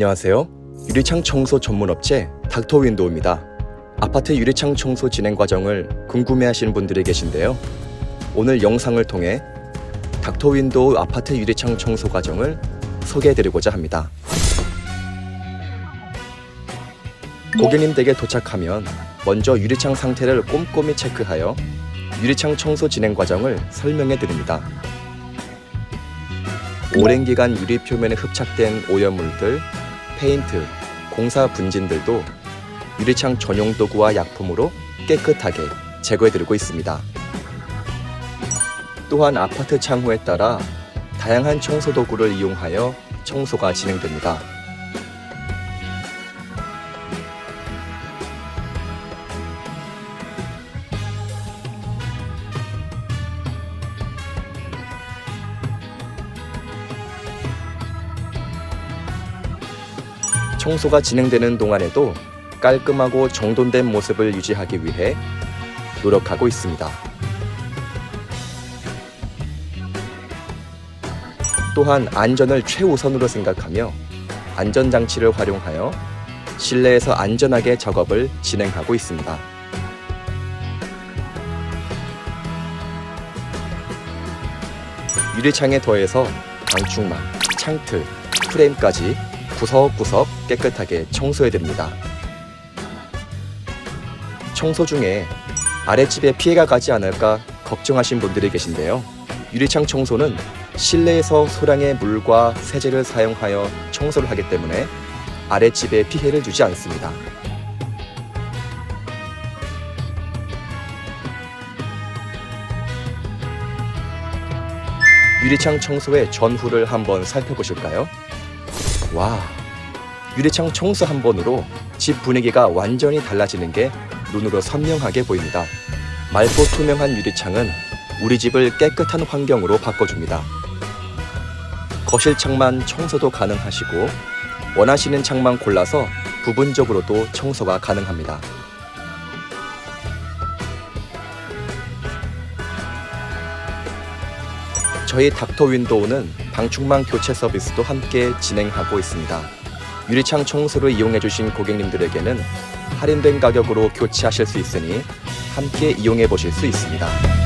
안녕하세요. 유리창 청소 전문 업체 닥터 윈도우입니다. 아파트 유리창 청소 진행 과정을 궁금해 하시는 분들이 계신데요. 오늘 영상을 통해 닥터 윈도우 아파트 유리창 청소 과정을 소개해 드리고자 합니다. 고객님 댁에 도착하면 먼저 유리창 상태를 꼼꼼히 체크하여 유리창 청소 진행 과정을 설명해 드립니다. 오랜 기간 유리 표면에 흡착된 오염물들, 페인트, 공사 분진들도 유리창 전용 도구와 약품으로 깨끗하게 제거해 드리고 있습니다. 또한 아파트 창호에 따라 다양한 청소 도구를 이용하여 청소가 진행됩니다. 청소가 진행되는 동안에도 깔끔하고 정돈된 모습을 유지하기 위해 노력하고 있습니다. 또한 안전을 최우선으로 생각하며 안전장치를 활용하여 실내에서 안전하게 작업을 진행하고 있습니다. 유리창에 더해서 방충망, 창틀, 프레임까지 구석구석 깨끗하게 청소해 드립니다. 청소 중에 아랫집에 피해가 가지 않을까 걱정하신 분들이 계신데요. 유리창 청소는 실내에서 소량의 물과 세제를 사용하여 청소를 하기 때문에 아랫집에 피해를 주지 않습니다. 유리창 청소의 전후를 한번 살펴보실까요? 와, 유리창 청소 한 번으로 집 분위기가 완전히 달라지는 게 눈으로 선명하게 보입니다. 맑고 투명한 유리창은 우리 집을 깨끗한 환경으로 바꿔줍니다. 거실 창만 청소도 가능하시고 원하시는 창만 골라서 부분적으로도 청소가 가능합니다. 저희 닥터 윈도우는 방충망 교체 서비스도 함께 진행하고 있습니다. 유리창 청소를 이용해주신 고객님들에게는 할인된 가격으로 교체하실 수 있으니 함께 이용해 보실 수 있습니다.